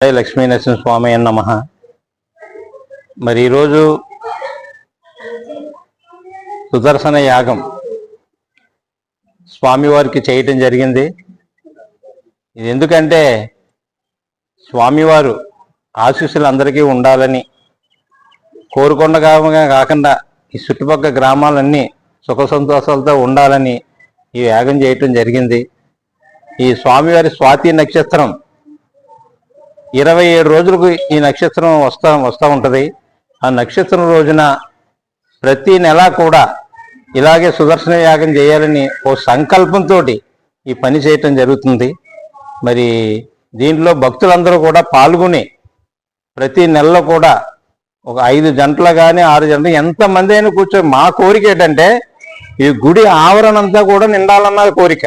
జై లక్ష్మీ నరసింహస్వామి స్వామి నమ మరి ఈరోజు సుదర్శన యాగం స్వామివారికి చేయటం జరిగింది. ఇది ఎందుకంటే స్వామివారు ఆశీస్సులు అందరికీ ఉండాలని కోరుకొండగా కాకుండా ఈ చుట్టుపక్కల గ్రామాలన్నీ సుఖ సంతోషాలతో ఉండాలని ఈ యాగం చేయటం జరిగింది. ఈ స్వామివారి స్వాతి నక్షత్రం ఇరవై ఏడు రోజులకు ఈ నక్షత్రం వస్తా వస్తూ ఉంటుంది. ఆ నక్షత్రం రోజున ప్రతి నెల కూడా ఇలాగే సుదర్శన యాగం చేయాలని ఓ సంకల్పంతో ఈ పని చేయటం జరుగుతుంది. మరి దీంట్లో భక్తులందరూ కూడా పాల్గొని ప్రతి నెలలో కూడా ఒక ఐదు జంటలు కానీ ఆరు జంటలు ఎంతమంది అయినా కూర్చో మా కోరిక ఏంటంటే ఈ గుడి ఆవరణ అంతా కూడా నిండాలన్న కోరిక.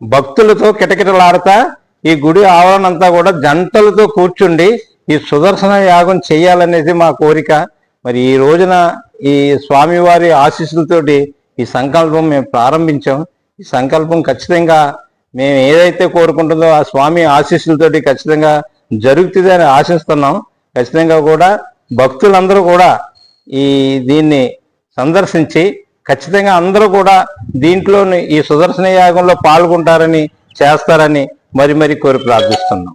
భక్తులతో కిటకిటలాడతా ఈ గుడి ఆవరణ అంతా కూడా జంటలతో కూర్చుండి ఈ సుదర్శన యాగం చేయాలనేది మా కోరిక. మరి ఈ రోజున ఈ స్వామివారి ఆశీస్సులతోటి ఈ సంకల్పం మేము ప్రారంభించాం. ఈ సంకల్పం ఖచ్చితంగా మేము ఏదైతే కోరుకుంటుందో ఆ స్వామి ఆశీస్సులతోటి ఖచ్చితంగా జరుగుతుందని ఆశిస్తున్నాం. ఖచ్చితంగా కూడా భక్తులందరూ కూడా ఈ దీన్ని సందర్శించి ఖచ్చితంగా అందరూ కూడా దీంట్లో ఈ సుదర్శన యాగంలో పాల్గొంటారని చేస్తారని మరి మరి కోరి ప్రార్థిస్తున్నాం.